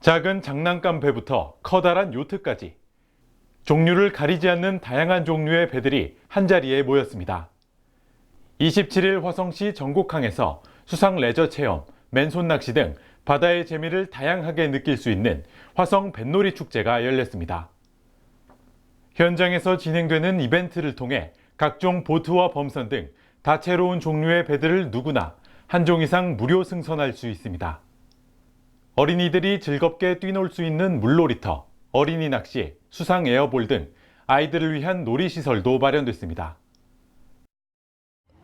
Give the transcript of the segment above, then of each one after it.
작은 장난감 배부터 커다란 요트까지 종류를 가리지 않는 다양한 종류의 배들이 한자리에 모였습니다. 27일 화성시 전곡항에서 수상 레저 체험, 맨손 낚시 등 바다의 재미를 다양하게 느낄 수 있는 화성 뱃놀이 축제가 열렸습니다. 현장에서 진행되는 이벤트를 통해 각종 보트와 범선 등 다채로운 종류의 배들을 누구나 한 종 이상 무료 승선할 수 있습니다. 어린이들이 즐겁게 뛰놀 수 있는 물놀이터, 어린이 낚시, 수상 에어볼 등 아이들을 위한 놀이시설도 마련됐습니다.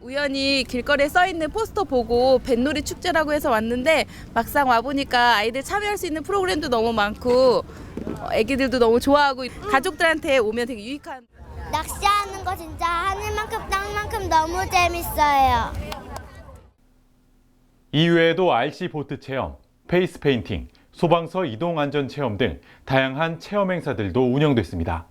우연히 길거리에 써 있는 포스터 보고 뱃놀이 축제라고 해서 왔는데 막상 와 보니까 아이들 참여할 수 있는 프로그램도 너무 많고 어, 애기들도 너무 좋아하고 가족들한테 오면 되게 유익한 낚시하는 거 진짜 하늘만큼 땅만큼 너무 재밌어요. 이외에도 RC 보트 체험, 페이스 페인팅, 소방서 이동 안전 체험 등 다양한 체험 행사들도 운영됐습니다.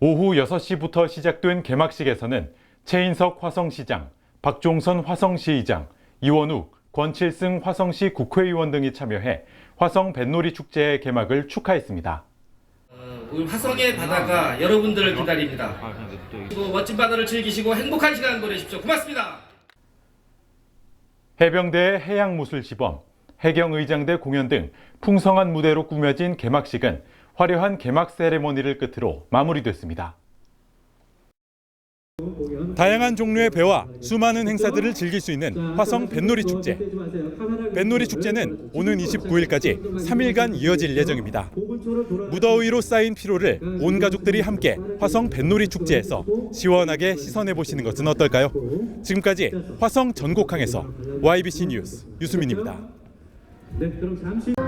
오후 6시부터 시작된 개막식에서는 최인석 화성시장, 박종선 화성시의장, 이원욱, 권칠승 화성시 국회의원 등이 참여해 화성 뱃놀이 축제의 개막을 축하했습니다. 어, 우리 화성의 바다가 여러분들을 기다립니다. 그리고 멋진 바다를 즐기시고 행복한 시간 보내십시오. 고맙습니다. 해병대의 해양무술 시범, 해경 의장대 공연 등 풍성한 무대로 꾸며진 개막식은 화려한 개막 세레머니를 끝으로 마무리됐습니다. 다양한 종류의 배와 수많은 행사들을 즐길 수 있는 화성 뱃놀이 축제. 뱃놀이 축제는 오는 29일까지 3일간 이어질 예정입니다. 무더위로 쌓인 피로를 온 가족들이 함께 화성 뱃놀이 축제에서 시원하게 씻어내 보시는 것은 어떨까요? 지금까지 화성 전곡항에서 YBC 뉴스 유수민입니다. 네, 그럼 잠시